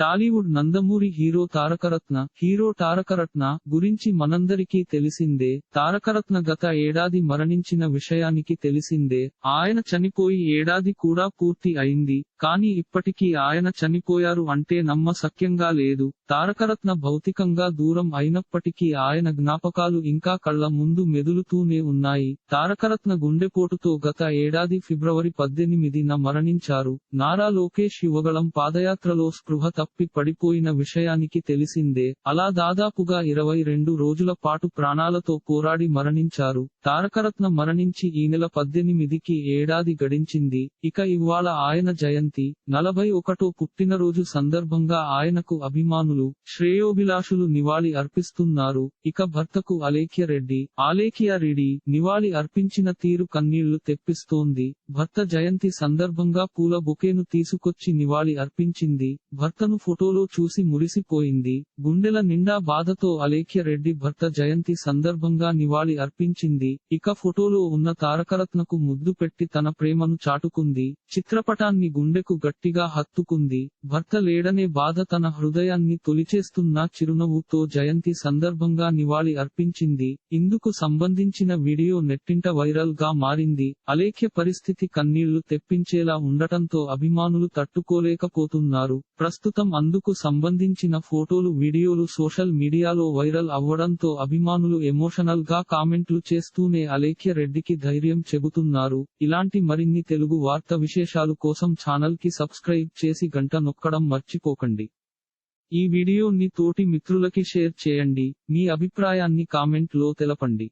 Tollywood Nandamuri hero Tarakaratna hero Tarakaratna గురించి మనందరికీ తెలిసిందే. తారకరత్న గత ఏడాది మరణించిన విషయానికి తెలిసిందే. ఆయన చనిపోయి ఏడాది కూడా పూర్తి అయింది. కానీ ఇప్పటికీ ఆయన చనిపోయారు అంటే నమ్మ సఖ్యంగా లేదు. తారకరత్న భౌతికంగా దూరం అయినప్పటికీ ఆయన జ్ఞాపకాలు ఇంకా కళ్ళ ముందు మెదులుతూనే ఉన్నాయి. తారకరత్న గుండెపోటుతో గత ఏడాది ఫిబ్రవరి పద్దెనిమిదిన మరణించారు. నారా లోకేష్ యువగళం పాదయాత్రలో స్పృహ తప్పి పడిపోయిన విషయానికి తెలిసిందే. అలా దాదాపుగా ఇరవై రెండు రోజుల పాటు ప్రాణాలతో పోరాడి మరణించారు. తారకరత్న మరణించి ఈ నెల పద్దెనిమిదికి ఏడాది గడించింది. ఇక ఇవాళ ఆయన జయంతి. నలభై ఒకటో పుట్టినరోజు సందర్భంగా ఆయనకు అభిమానులు శ్రేయోభిలాషులు నివాళి అర్పిస్తున్నారు. ఇక భర్తకు అలేఖ్య రెడ్డి ఆలేఖ్య రెడ్డి నివాళి అర్పించిన తీరు కన్నీళ్ళు తెప్పిస్తోంది. భర్త జయంతి సందర్భంగా పూల బొకేను తీసుకొచ్చి నివాళి అర్పించింది. భర్తను ఫోటోలో చూసి మురిసిపోయింది. గుండెల నిండా బాధతో అలేఖ్య రెడ్డి భర్త జయంతి సందర్భంగా నివాళి అర్పించింది. ఇక ఫోటోలో ఉన్న తారకరత్నకు ముద్దు పెట్టి తన ప్రేమను చాటుకుంది. చిత్రపటాన్ని గుండెకు గట్టిగా హత్తుకుంది. భర్త లేడనే బాధ తన హృదయాన్ని తొలిచేస్తున్న చిరునవ్వుతో జయంతి సందర్భంగా నివాళి అర్పించింది. ఇందుకు సంబంధించిన వీడియో నెట్టింట వైరల్గా మారింది. అలేఖ్య పరిస్థితి కన్నీళ్ళు తెప్పించేలా ఉండటంతో అభిమానులు తట్టుకోలేకపోతున్నారు. ప్రస్తుతం ప్రస్తుతం అందుకు సంబంధించిన ఫోటోలు వీడియోలు సోషల్ మీడియాలో వైరల్ అవ్వడంతో అభిమానులు ఎమోషనల్గా కామెంట్లు చేస్తూనే అలేఖ్య రెడ్డికి ధైర్యం చెబుతున్నారు. ఇలాంటి మరిన్ని తెలుగు వార్త విశేషాలు కోసం ఛానల్కి సబ్స్క్రైబ్ చేసి గంట నొక్కడం మర్చిపోకండి. ఈ వీడియోని తోటి మిత్రులకి షేర్ చేయండి. మీ అభిప్రాయాన్ని కామెంట్లో తెలపండి.